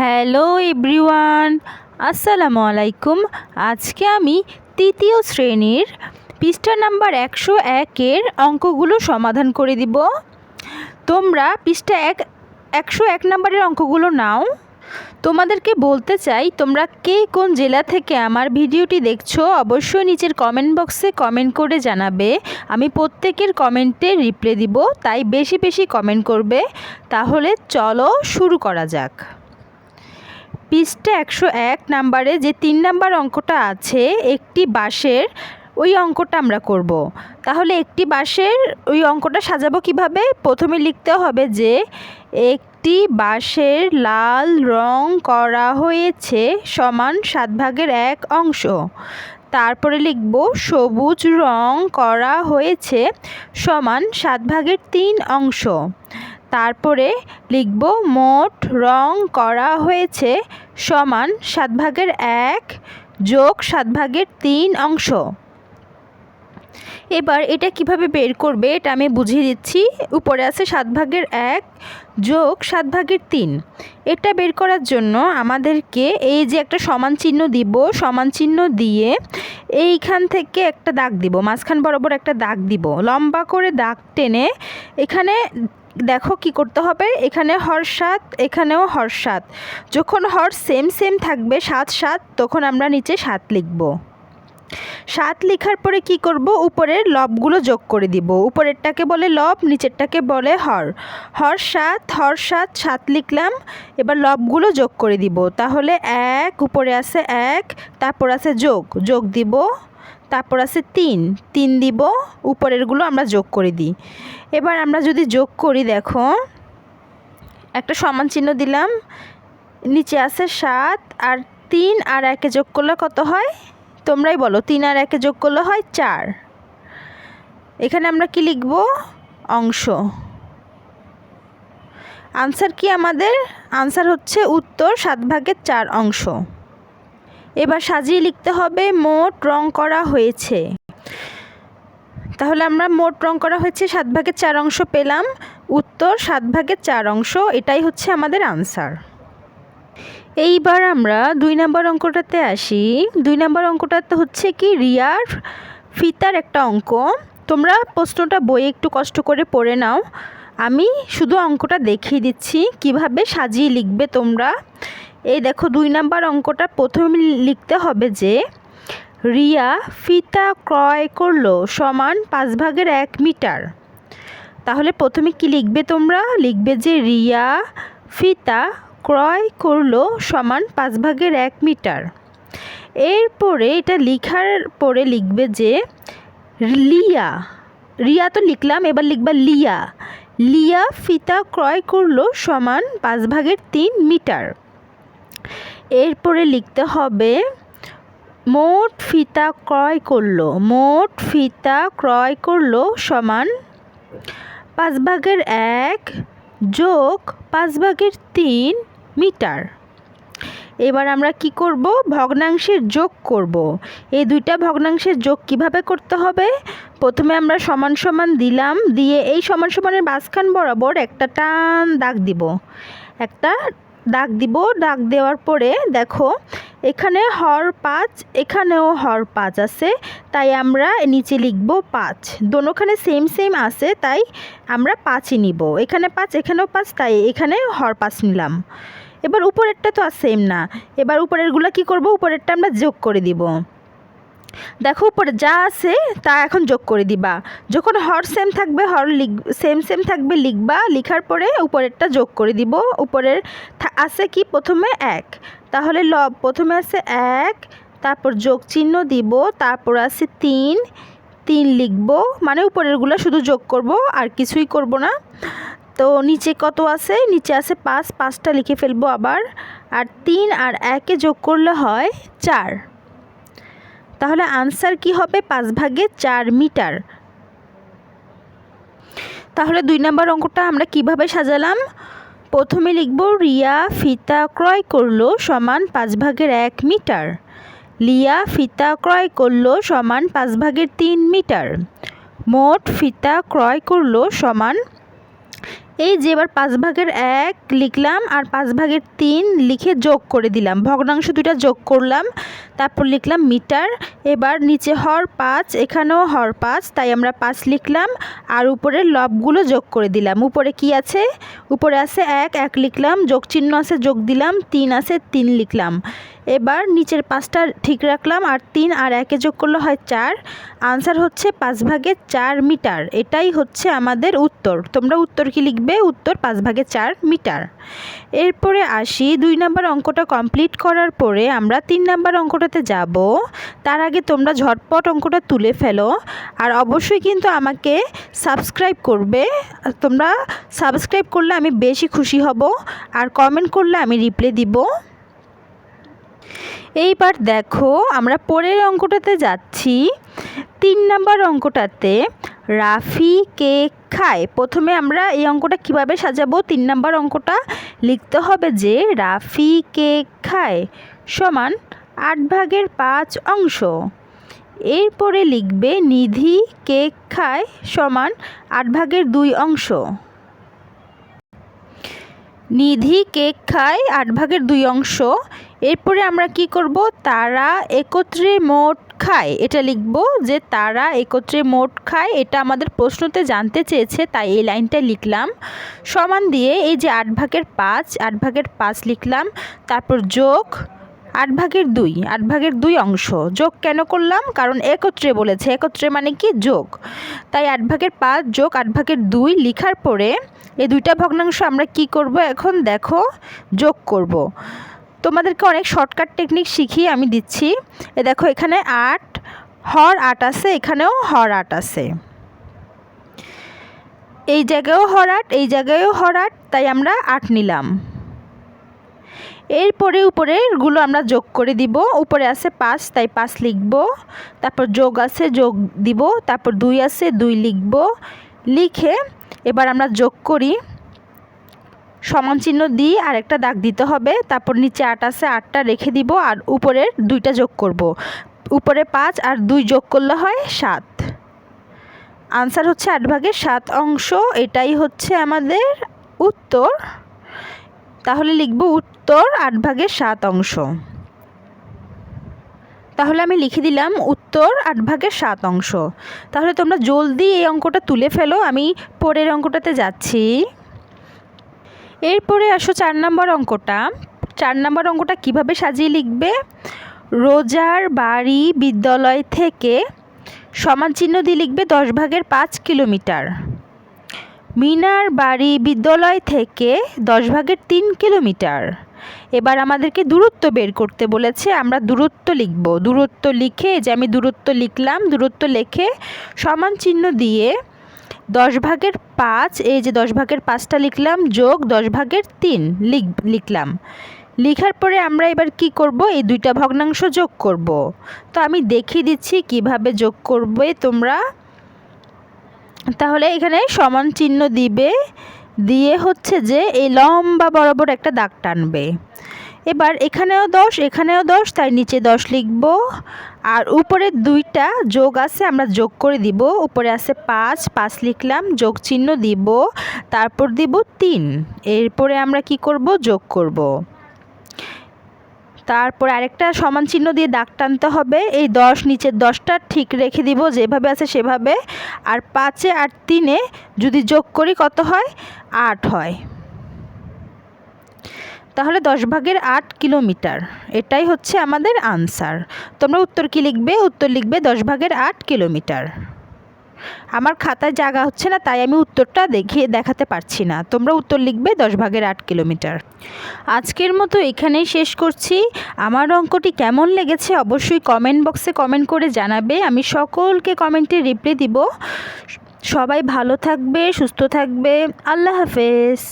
Hello everyone, আসসালামু আলাইকুম। আজকে আমি তৃতীয় শ্রেণির পৃষ্ঠা নাম্বার একশো একের অঙ্কগুলো সমাধান করে দিব। তোমরা পৃষ্ঠা এক, একশো এক নম্বরের অঙ্কগুলো নাও। তোমাদেরকে বলতে চাই, তোমরা কে কোন জেলা থেকে আমার ভিডিওটি দেখছ, অবশ্যই নিচের কমেন্ট বক্সে কমেন্ট করে জানাবে। আমি প্রত্যেকের কমেন্টে রিপ্লাই দিব, তাই বেশি বেশি কমেন্ট করবে। তাহলে চলো শুরু করা যাক। পৃষ্ঠা একশো এক নাম্বারে যে তিন নাম্বার অঙ্কটা আছে, একটি বাঁশের, ওই অঙ্কটা আমরা করব। তাহলে একটি বাঁশের, ওই অঙ্কটা সাজাবো কীভাবে? প্রথমে লিখতে হবে যে একটি বাঁশের লাল রং করা হয়েছে সমান সাত ভাগের এক অংশ। তারপরে লিখব সবুজ রং করা হয়েছে সমান সাত ভাগের তিন অংশ। তারপরে লিখব, মোট রং করা হয়েছে সমান সাত ভাগের এক যোগ সাত ভাগের তিন অংশ। এবার এটা কীভাবে বের করবে এটা আমি বুঝিয়ে দিচ্ছি। উপরে আছে সাত ভাগের এক যোগ সাত ভাগের তিন। এটা বের করার জন্য আমাদেরকে এই যে একটা সমান চিহ্ন দিব, সমান চিহ্ন দিয়ে এইখান থেকে একটা দাগ দিব, মাঝখান বরাবর একটা দাগ দিব। লম্বা করে দাগ টেনে এখানে দেখো কি করতে হবে, এখানে হর সাত, এখানেও হর সাত। যখন হর সেম সেম থাকবে সাত সাত, তখন আমরা নিচে সাত লিখব। সাত লেখার পরে কি করব? উপরের লবগুলো যোগ করে দিব। উপরেরটাকে বলে লব, নিচেরটাকে বলে হর। হর সাত হর সাত সাত লিখলাম। এবার লবগুলো যোগ করে দিব। তাহলে এক, উপরে আছে এক, তারপর আছে যোগ। যোগ দিব, তারপর আছে তিন। তিন দিব, উপরেরগুলো আমরা যোগ করে দিই। এবার আমরা যদি যোগ করি, দেখো, একটা সমান চিহ্ন দিলাম। নিচে আছে সাত, আর তিন আর একে যোগ করলে কত হয়? তোমরাই বলো, তিন আর একে যোগ করলে হয় চার। এখানে আমরা কি লিখব? অংশ। আনসার কি আমাদের? আনসার হচ্ছে উত্তর সাত ভাগের চার অংশ। এবার সাজিয়ে লিখতে হবে, মোট রং করা হয়েছে। তাহলে আমরা মোট রং করা হয়েছে সাত ভাগের চার অংশ পেলাম, উত্তর সাত ভাগের চার অংশ, এটাই হচ্ছে আমাদের আনসার এইবার আমরা দুই নম্বর অঙ্কটাতে আসি। দুই নম্বর অঙ্কটাতে হচ্ছে কি রিয়ার ফিতার একটা অঙ্ক। তোমরা প্রশ্নটা বইয়ে একটু কষ্ট করে পড়ে নাও। আমি শুধু অঙ্কটা দেখিয়ে দিচ্ছি, কীভাবে সাজিয়ে লিখবে তোমরা। এই দেখো, দুই নাম্বার অঙ্কটা প্রথমে লিখতে হবে যে, রিয়া ফিতা ক্রয় করল সমান পাঁচ ভাগের এক মিটার। তাহলে প্রথমে কি লিখবে তোমরা? লিখবে যে রিয়া ফিতা ক্রয় করল সমান পাঁচ ভাগের এক মিটার। এরপরে এটা লিখার পরে লিখবে যে, লিয়া, রিয়া তো লিখলাম, এবার লিখবা লিয়া। লিয়া ফিতা ক্রয় করল সমান পাঁচ ভাগের তিন মিটার। এরপরে লিখতে হবে, মোট ফিতা ক্রয় করল, মোট ফিতা ক্রয় করল সমান পাঁচ ভাগের এক যোগ পাঁচ ভাগের তিন মিটার। এবার আমরা কি করব? ভগ্নাংশের যোগ করব। এই দুইটা ভগ্নাংশের যোগ কীভাবে করতে হবে? প্রথমে আমরা সমান সমান দিলাম, দিয়ে এই সমান সমানের মাঝখান বরাবর একটা টান দাগ দিব। একটা দাগ দিব, দাগ দেওয়ার পরে দেখো, এখানে হর পাঁচ, এখানেও হর পাঁচ আছে, তাই আমরা নিচে লিখব পাঁচ। দোনোখানে সেম সেম আছে, তাই আমরা পাঁচই নিব। এখানে পাঁচ, এখানেও পাঁচ, তাই এখানে হর পাঁচ নিলাম। এবার উপরেরটা তো আর সেম না। এবার উপরেরগুলো কি করব? উপরেরটা আমরা যোগ করে দিব। দেখো উপরে যা আছে, তা এখন যোগ করে দিবা। যখন হর সেম থাকবে, হর লিখ সেম সেম থাকবে লিখবা, লিখার পরে উপরেরটা যোগ করে দিব। উপরের আছে কি? প্রথমে এক। তাহলে ল, প্রথমে আছে এক, তারপর যোগ চিহ্ন দিব, তারপর আছে তিন। তিন লিখব মানে উপরেরগুলো শুধু যোগ করব, আর কিছুই করব না। তো নিচে কত আছে? নিচে আছে পাঁচ, পাঁচটা লিখে ফেলব আবার। আর তিন আর একে যোগ করলে হয় চার। তাহলে আনসার কি হবে? পাঁচ ভাগে চার মিটার। তাহলে দুই নম্বর অঙ্কটা আমরা কীভাবে সাজালাম? প্রথমে লিখব, রিয়া ফিতা ক্রয় করল সমান পাঁচ ভাগের এক মিটার। লিয়া ফিতা ক্রয় করল সমান পাঁচ ভাগের তিন মিটার। মোট ফিতা ক্রয় করল সমান এই যে এবার পাঁচ ভাগের এক লিখলাম আর পাঁচ ভাগের তিন লিখে যোগ করে দিলাম। ভগ্নাংশ দুইটা যোগ করলাম, তারপর লিখলাম মিটার। এবার নিচে হর পাঁচ, এখানেও হর পাঁচ, তাই আমরা পাঁচ লিখলাম আর উপরের লবগুলো যোগ করে দিলাম। উপরে কি আছে? উপরে আছে এক এক লিখলাম, যোগ চিহ্ন আছে, যোগ দিলাম, তিন আছে, তিন লিখলাম। এবার নিচের পাঁচটা ঠিক রাখলাম আর তিন আর একে যোগ করলে হয় চার। আনসার হচ্ছে পাঁচ ভাগে চার মিটার। এটাই হচ্ছে আমাদের উত্তর। তোমরা উত্তর কি লিখবে? উত্তর পাঁচ ভাগে চার মিটার। এরপরে আসি, দুই নাম্বার অঙ্কটা কমপ্লিট করার পরে আমরা তিন নাম্বার অঙ্কটাতে যাব। তার আগে তোমরা ঝটপট অঙ্কটা তুলে ফেলো। আর অবশ্যই কিন্তু আমাকে সাবস্ক্রাইব করবে। তোমরা সাবস্ক্রাইব করলে আমি বেশি খুশি হব। আর কমেন্ট করলে আমি রিপ্লাই দিব। এইবার দেখো, আমরা পরের অঙ্কটাতে যাচ্ছি। তিন নাম্বার অঙ্কটাতে রাফি কেক খায়? প্রথমে আমরা এই অঙ্কটা কীভাবে সাজাবো? তিন নাম্বার অঙ্কটা লিখতে হবে যে রাফি কেক খায় সমান আট ভাগের পাঁচ অংশ। এরপরে লিখবে নিধি কেক খায় সমান আট ভাগের দুই অংশ। নিধি কেক খায় আট ভাগের দুই অংশ। এরপরে আমরা কি করব? তারা একত্রে মোট খায়। এটা লিখব যে তারা একত্রে মোট খায়। এটা আমাদের প্রশ্নতে জানতে চেয়েছে, তাই এই লাইনটা লিখলাম। সমান দিয়ে এই যে আট ভাগের পাঁচ, আট ভাগের পাঁচ লিখলাম। তারপর যোগ আট ভাগের দুই, আট ভাগের দুই অংশ। যোগ কেন করলাম? কারণ একত্রে বলেছে। একত্রে মানে কি? যোগ। তাই আট ভাগের পাঁচ যোগ আট ভাগের দুই লিখার পরে এই দুইটা ভগ্নাংশ আমরা কি করব এখন? দেখো, যোগ করব। তোমাদেরকে অনেক শর্টকাট টেকনিক শিখিয়ে আমি দিচ্ছি। এ দেখো, এখানে আট, হর আট আছে, এখানেও হর আট আছে। এই জায়গায়ও হর আট, এই জায়গায়ও হর আট, তাই আমরা আট নিলাম। এরপরে উপরেরগুলো আমরা যোগ করে দিব। উপরে আছে পাঁচ, তাই পাঁচ লিখব। তারপর যোগ আছে, যোগ দিব। তারপর দুই আছে, দুই লিখব। লিখে এবার আমরা যোগ করি। সমান চিহ্ন দিই আর একটা দাগ দিতে হবে। তারপর নিচে আট আছে, আটটা রেখে দিব আর উপরের দুইটা যোগ করব। উপরে পাঁচ আর দুই যোগ করলে হয় সাত। আনসার হচ্ছে আট ভাগের সাত অংশ। এটাই হচ্ছে আমাদের উত্তর। তাহলে লিখব উত্তর আট ভাগের সাত অংশ। তাহলে আমি লিখে দিলাম উত্তর আট ভাগের সাত অংশ। তাহলে তোমরা জলদি এই অঙ্কটা তুলে ফেলো। আমি পরের অঙ্কটাতে যাচ্ছি। এরপরে আসো চার নম্বর অঙ্কটা। চার নম্বর অঙ্কটা কীভাবে সাজিয়ে লিখবে? রোজার বাড়ি বিদ্যালয় থেকে সমান চিহ্ন দিয়ে লিখবে দশ ভাগের পাঁচ কিলোমিটার। মিনার বাড়ি বিদ্যালয় থেকে দশ ভাগের তিন কিলোমিটার। এবার আমাদেরকে দূরত্ব বের করতে বলেছে, আমরা দূরত্ব লিখব। দূরত্ব লিখে যে আমি দূরত্ব লিখলাম, দূরত্ব লিখে সমান চিহ্ন দিয়ে দশ ভাগের পাঁচ, এই যে দশ ভাগের পাঁচটা লিখলাম, যোগ দশ ভাগের তিন লিখ লিখলাম। লিখার পরে আমরা এবার কি করব? এই দুইটা ভগ্নাংশ যোগ করব। তো আমি দেখিয়ে দিচ্ছি কীভাবে যোগ করবে তোমরা। তাহলে এখানে সমান চিহ্ন দিবে, দিয়ে হচ্ছে যে এই লম্বা বরাবর একটা দাগ টানবে। এবার এখানেও দশ এখানেও দশ, তাই নিচে দশ লিখব। আর উপরে দুইটা যোগ আছে, আমরা যোগ করে দিব। উপরে আছে পাঁচ পাঁচ লিখলাম, যোগ চিহ্ন দিব, তারপর দিব তিন। এরপরে আমরা কি করব? যোগ করব। তারপর আরেকটা সমান চিহ্ন দিয়ে দাগ টানতে হবে। এই দশ, নিচের দশটা ঠিক রেখে দিব, যেভাবে আছে সেভাবে। আর পাঁচে আর তিনে যদি যোগ করি কত হয়? আট হয়। তাহলে দশ ভাগের আট কিলোমিটার। এটাই হচ্ছে আমাদের আনসার তোমরা উত্তর কী লিখবে? উত্তর লিখবে দশ ভাগের আট কিলোমিটার। আমার খাতায় জায়গা হচ্ছে না, তাই আমি উত্তরটা দেখিয়ে দেখাতে পারছি না। তোমরা উত্তর লিখবে দশ ভাগের আট কিলোমিটার। আজকের মতো এখানেই শেষ করছি। আমার অঙ্কটি কেমন লেগেছে অবশ্যই কমেন্ট বক্সে কমেন্ট করে জানাবে। আমি সকলকে কমেন্টে রিপ্লাই দিব। সবাই ভালো থাকবে, সুস্থ থাকবে। আল্লাহ হাফেজ।